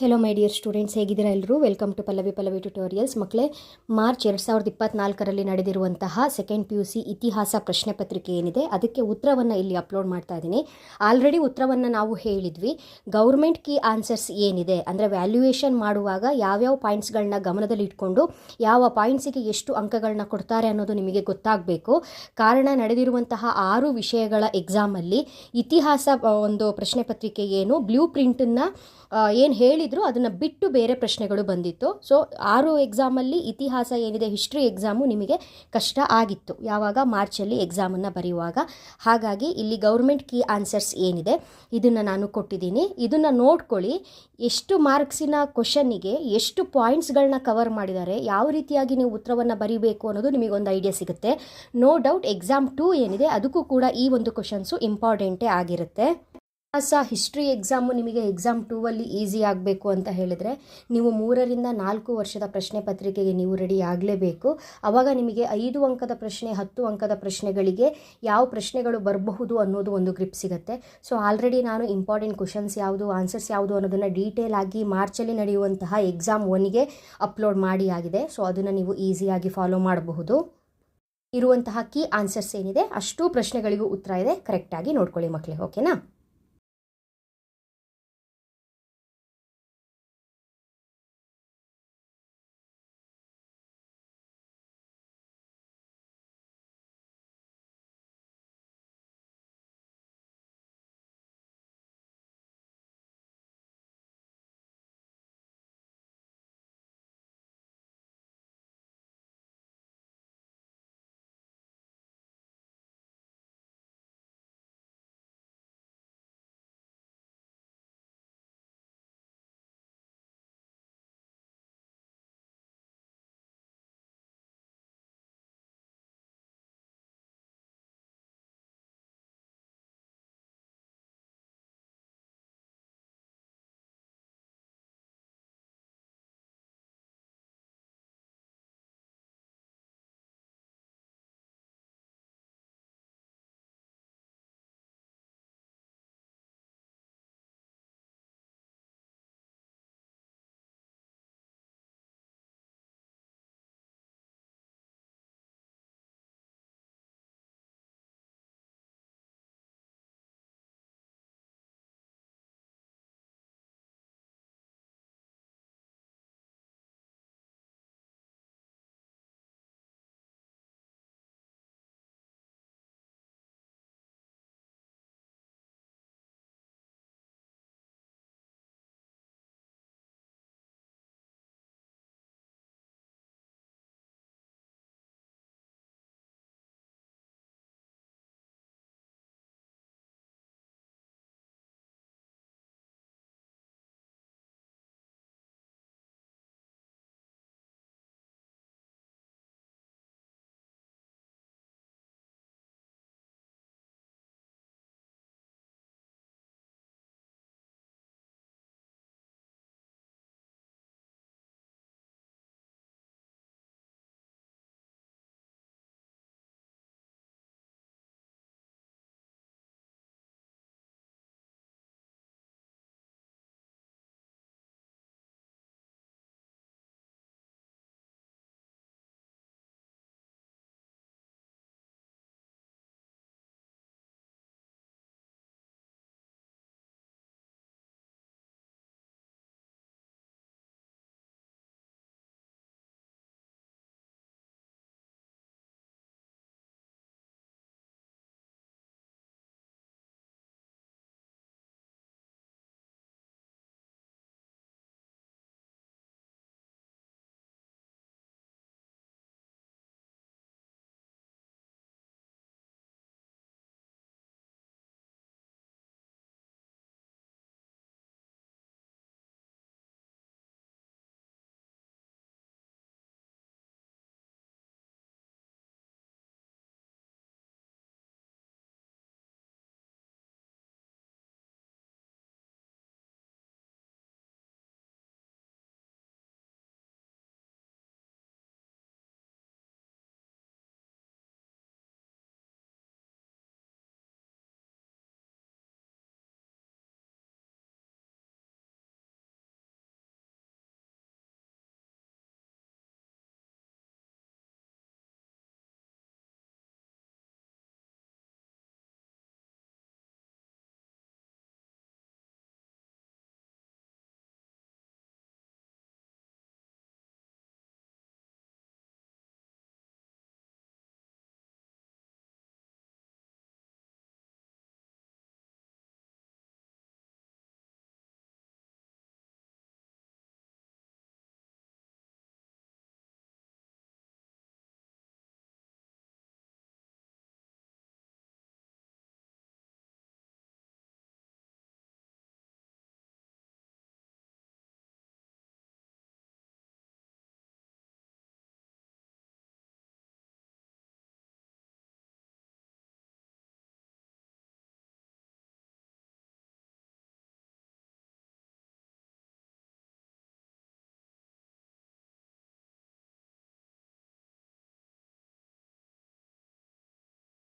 Hello my dear students ಹೇಗಿದ್ದೀರಾ ಎಲ್ಲರೂ? Welcome to Pallavi Pallavi tutorials ಮಕ್ಕಳೇ ಮಾರ್ಚ್ ಎರಡು ಸಾವಿರದ ಇಪ್ಪತ್ನಾಲ್ಕರಲ್ಲಿ ನಡೆದಿರುವಂತಹ ಸೆಕೆಂಡ್ ಪಿ ಯು ಸಿ ಇತಿಹಾಸ ಪ್ರಶ್ನೆ ಪತ್ರಿಕೆ ಏನಿದೆ, ಅದಕ್ಕೆ ಉತ್ತರವನ್ನು ಇಲ್ಲಿ ಅಪ್ಲೋಡ್ ಮಾಡ್ತಾ ಇದ್ದೀನಿ. ಆಲ್ರೆಡಿ ಉತ್ತರವನ್ನು ನಾವು ಹೇಳಿದ್ವಿ. ಗೌರ್ಮೆಂಟ್ ಕೀ ಆನ್ಸರ್ಸ್ ಏನಿದೆ, ಅಂದರೆ ವ್ಯಾಲ್ಯೂಯೇಷನ್ ಮಾಡುವಾಗ ಯಾವ್ಯಾವ ಪಾಯಿಂಟ್ಸ್ಗಳನ್ನ ಗಮನದಲ್ಲಿ ಇಟ್ಕೊಂಡು ಯಾವ ಪಾಯಿಂಟ್ಸಿಗೆ ಎಷ್ಟು ಅಂಕಗಳನ್ನ ಕೊಡ್ತಾರೆ ಅನ್ನೋದು ನಿಮಗೆ ಗೊತ್ತಾಗಬೇಕು. ಕಾರಣ, ನಡೆದಿರುವಂತಹ ಆರು ವಿಷಯಗಳ ಎಕ್ಸಾಮಲ್ಲಿ ಇತಿಹಾಸ ಒಂದು ಪ್ರಶ್ನೆ ಪತ್ರಿಕೆ ಏನು ಬ್ಲೂ ಪ್ರಿಂಟನ್ನು ಏನು ಹೇಳಿದ್ರು ಅದನ್ನು ಬಿಟ್ಟು ಬೇರೆ ಪ್ರಶ್ನೆಗಳು ಬಂದಿತ್ತು. ಸೊ ಆರು ಎಕ್ಸಾಮಲ್ಲಿ ಇತಿಹಾಸ ಏನಿದೆ ಹಿಸ್ಟ್ರಿ ಎಕ್ಸಾಮು ನಿಮಗೆ ಕಷ್ಟ ಆಗಿತ್ತು. ಯಾವಾಗ? ಮಾರ್ಚಲ್ಲಿ ಎಕ್ಸಾಮನ್ನು ಬರೆಯುವಾಗ. ಹಾಗಾಗಿ ಇಲ್ಲಿ ಗೌರ್ಮೆಂಟ್ ಕೀ ಆನ್ಸರ್ಸ್ ಏನಿದೆ, ಇದನ್ನು ನಾನು ಕೊಟ್ಟಿದ್ದೀನಿ. ಇದನ್ನು ನೋಡ್ಕೊಳ್ಳಿ, ಎಷ್ಟು ಮಾರ್ಕ್ಸಿನ ಕ್ವಶನ್ನಿಗೆ ಎಷ್ಟು ಪಾಯಿಂಟ್ಸ್ಗಳನ್ನ ಕವರ್ ಮಾಡಿದ್ದಾರೆ, ಯಾವ ರೀತಿಯಾಗಿ ನೀವು ಉತ್ತರವನ್ನು ಬರೀಬೇಕು ಅನ್ನೋದು ನಿಮಗೆ ಒಂದು ಐಡಿಯಾ ಸಿಗುತ್ತೆ. ನೋ ಡೌಟ್ ಎಕ್ಸಾಮ್ ಟೂ ಏನಿದೆ, ಅದಕ್ಕೂ ಕೂಡ ಈ ಒಂದು ಕ್ವಶನ್ಸು ಇಂಪಾರ್ಟೆಂಟೇ ಆಗಿರುತ್ತೆ. ಇತಿಹಾಸ ಹಿಸ್ಟ್ರಿ ಎಕ್ಸಾಮು ನಿಮಗೆ ಎಕ್ಸಾಮ್ ಟೂವಲ್ಲಿ ಈಸಿ ಆಗಬೇಕು ಅಂತ ಹೇಳಿದರೆ, ನೀವು ಮೂರರಿಂದ ನಾಲ್ಕು ವರ್ಷದ ಪ್ರಶ್ನೆ ಪತ್ರಿಕೆಗೆ ನೀವು ರೆಡಿ ಆಗಲೇಬೇಕು. ಆವಾಗ ನಿಮಗೆ ಐದು ಅಂಕದ ಪ್ರಶ್ನೆ, ಹತ್ತು ಅಂಕದ ಪ್ರಶ್ನೆಗಳಿಗೆ ಯಾವ ಪ್ರಶ್ನೆಗಳು ಬರಬಹುದು ಅನ್ನೋದು ಒಂದು ಗ್ರಿಪ್ ಸಿಗುತ್ತೆ. ಸೊ ಆಲ್ರೆಡಿ ನಾನು ಇಂಪಾರ್ಟೆಂಟ್ ಕ್ವಶನ್ಸ್ ಯಾವುದು ಆನ್ಸರ್ಸ್ ಯಾವುದು ಅನ್ನೋದನ್ನು ಡೀಟೇಲ್ ಆಗಿ ಮಾರ್ಚಲ್ಲಿ ನಡೆಯುವಂತಹ ಎಕ್ಸಾಮ್ ಒನ್ಗೆ ಅಪ್ಲೋಡ್ ಮಾಡಿ ಆಗಿದೆ. ಸೊ ಅದನ್ನು ನೀವು ಈಸಿಯಾಗಿ ಫಾಲೋ ಮಾಡಬಹುದು. ಇರುವಂತಹ ಕೀ ಆನ್ಸರ್ಸ್ ಏನಿದೆ, ಅಷ್ಟು ಪ್ರಶ್ನೆಗಳಿಗೂ ಉತ್ತರ ಇದೆ. ಕರೆಕ್ಟಾಗಿ ನೋಡ್ಕೊಳ್ಳಿ ಮಕ್ಕಳಿಗೆ ಓಕೆನಾ